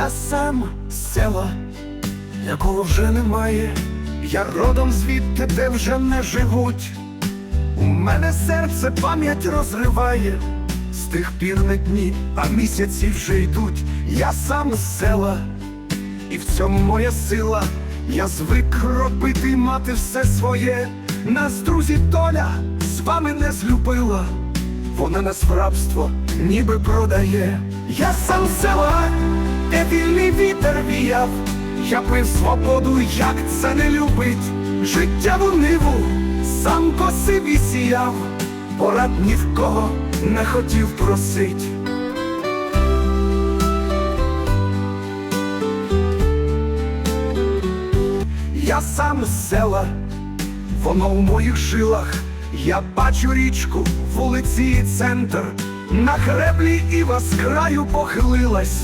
Я сам з села, якого вже немає. Я родом звідти, де вже не живуть. У мене серце пам'ять розриває. З тих пір не дні, а місяці вже йдуть. Я сам з села, і в цьому моя сила. Я звик робити мати все своє. Нас, друзі, доля з вами не злюбила. Вона нас в рабство ніби продає. Я сам села, де вільний вітер віяв. Я пив свободу, як це не любить. Життєву ниву сам косив і сіяв. Порад ні в кого не хотів просить. Я сам з села, воно у моїх жилах. Я бачу річку, вулиці і центр. На греблі іва з краю похилилась.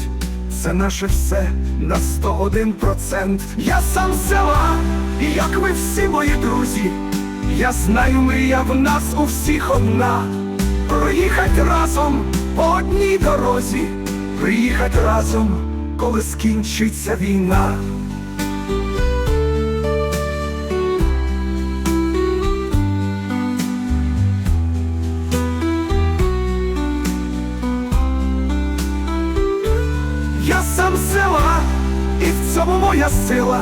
Це наше все на 101%. Я сам з села, як ви всі мої друзі. Я знаю, мрія в нас у всіх одна. Проїхать разом по одній дорозі, приїхать разом, коли скінчиться війна. І в цьому моя сила.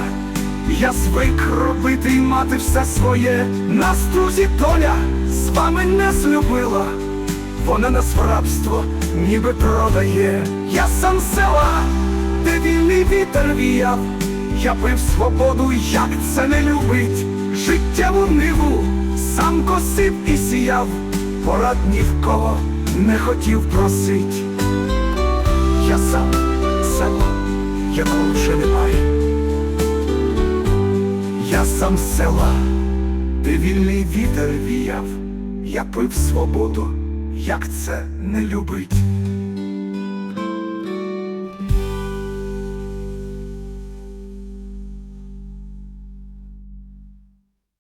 Я звик робити і мати все своє. Нас, друзі, доля з вами не злюбила. Вона нас в рабство ніби продає. Я сам села, де вільний вітер віяв. Я пив свободу, як це не любить. Життєву ниву сам косив і сіяв. Порад ні в кого не хотів просить. Якого вже немає. Я сам з села, де вільний вітер віяв. Я пив свободу, як це не любить.